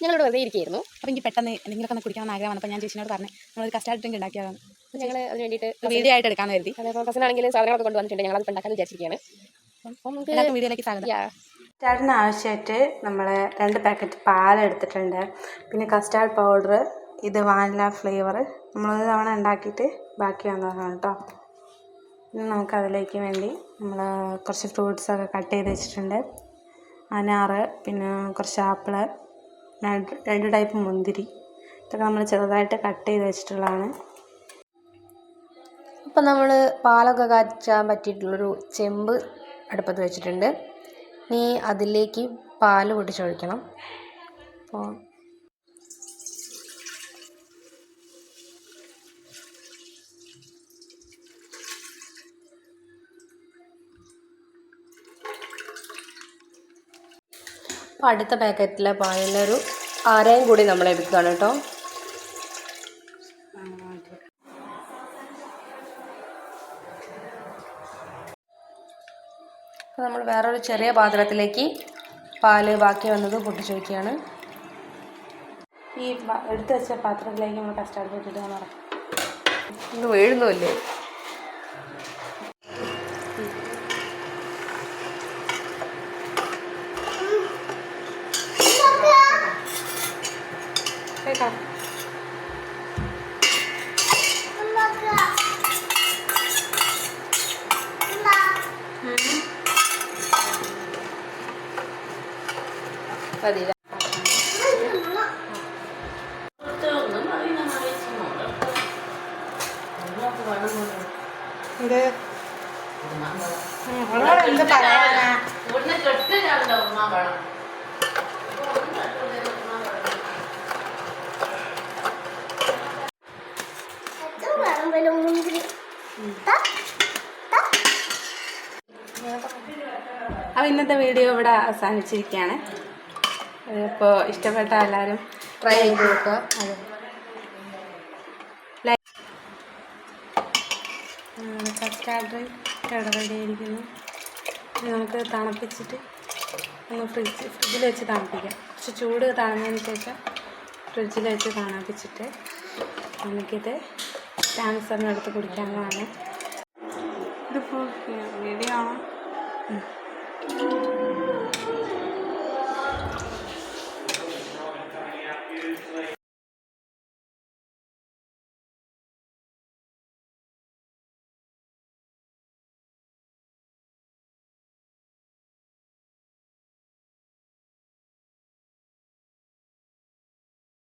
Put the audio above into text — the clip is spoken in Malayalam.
ഞങ്ങളിവിടെ വെറുതെ ഇരിക്കുകയായിരുന്നു. അപ്പോൾ എനിക്ക് പെട്ടെന്ന് എന്തെങ്കിലുമൊക്കെ ഒന്ന് കുടിക്കണം ആഗ്രഹം വന്നപ്പോൾ ഞാൻ ചേച്ചിനോട് പറഞ്ഞു നമ്മളൊരു കസ്റ്റാർഡ് ഡ്രിങ്ക് ഉണ്ടാക്കിയതാണ് ഞങ്ങൾ അതിന് വേണ്ടിയിട്ട് വീഡിയോ ആയിട്ട് എടുക്കാൻ കരുതി. അതേപോലെ കസിനാണെങ്കിലും സാധനങ്ങളൊക്കെ കൊണ്ടുവന്നിട്ടുണ്ട്. ഞങ്ങൾ അത് ഉണ്ടാക്കാൻ വിചാരിച്ചിരിക്കുകയാണ്. അപ്പം നമുക്ക് വീഡിയോയിലേക്ക് സ്വാഗതം. കസ്റ്റാർഡിന് ആവശ്യമായിട്ട് നമ്മൾ രണ്ട് പാക്കറ്റ് പാൽ എടുത്തിട്ടുണ്ട്. പിന്നെ കസ്റ്റാർഡ് പൗഡർ ഇത് വാനില ഫ്ലേവർ നമ്മളൊരു തവണ ഉണ്ടാക്കിയിട്ട് ബാക്കി വന്നതാണ് കേട്ടോ. ഇനി നമുക്ക് അതിലേക്ക് വേണ്ടി നമ്മൾ കുറച്ച് ഫ്രൂട്ട്സൊക്കെ കട്ട് ചെയ്ത് വെച്ചിട്ടുണ്ട്. അനാറ് പിന്നെ കുറച്ച് ആപ്പിൾ രണ്ട് ടൈപ്പ് മുന്തിരി. ഇതൊക്കെ നമ്മൾ ചെറുതായിട്ട് കട്ട് ചെയ്ത് വെച്ചിട്ടുള്ളതാണ്. ഇപ്പം നമ്മൾ പാലൊക്കെ കാച്ചാൻ പറ്റിയിട്ടുള്ളൊരു ചെമ്പ് അടുപ്പത്ത് വെച്ചിട്ടുണ്ട്. ഇനി അതിലേക്ക് പാൽ പൊട്ടിച്ചൊഴിക്കണം അപ്പോൾ അപ്പോൾ അടുത്ത പാക്കറ്റിലെ പാലിലൊരു അരയും കൂടി നമ്മൾ എടുക്കുകയാണ് കേട്ടോ. അപ്പോൾ നമ്മൾ വേറൊരു ചെറിയ പാത്രത്തിലേക്ക് പാൽ ബാക്കി വന്നത് പൊട്ടിച്ചു വയ്ക്കുകയാണ് ഈ എടുത്തു വെച്ച പാത്രത്തിലേക്ക് നമ്മൾ കസ്റ്റാർഡ് പൊട്ടിട്ട് നടക്കും ഇത് വീഴുന്നുമില്ലേ കേട്ടോ മതി ഇത് നിങ്ങളോട് എന്ത് പറയാനാ? അപ്പോൾ ഇന്നത്തെ വീഡിയോ ഇവിടെ അവസാനിച്ചിരിക്കുകയാണ്. അപ്പോൾ ഇഷ്ടപ്പെട്ട എല്ലാവരും ട്രൈ ചെയ്ത് നോക്കുക. കസ്റ്റാർഡ് റെഡിയായിരിക്കുന്നു നമുക്ക് തണുപ്പിച്ചിട്ട് ഒന്ന് ഫ്രിഡ്ജ് ഫ്രിഡ്ജിൽ വെച്ച് തണുപ്പിക്കാം. കുറച്ച് ചൂട് തണുന്നതിന് ശേഷം ഫ്രിഡ്ജിൽ വെച്ച് തണുപ്പിച്ചിട്ട് നമുക്കിത് ക്യാൻസറിന് എടുത്ത് കുടിക്കാവുന്നതാണ് ഇതിപ്പോൾ വീഡിയോ ആണോ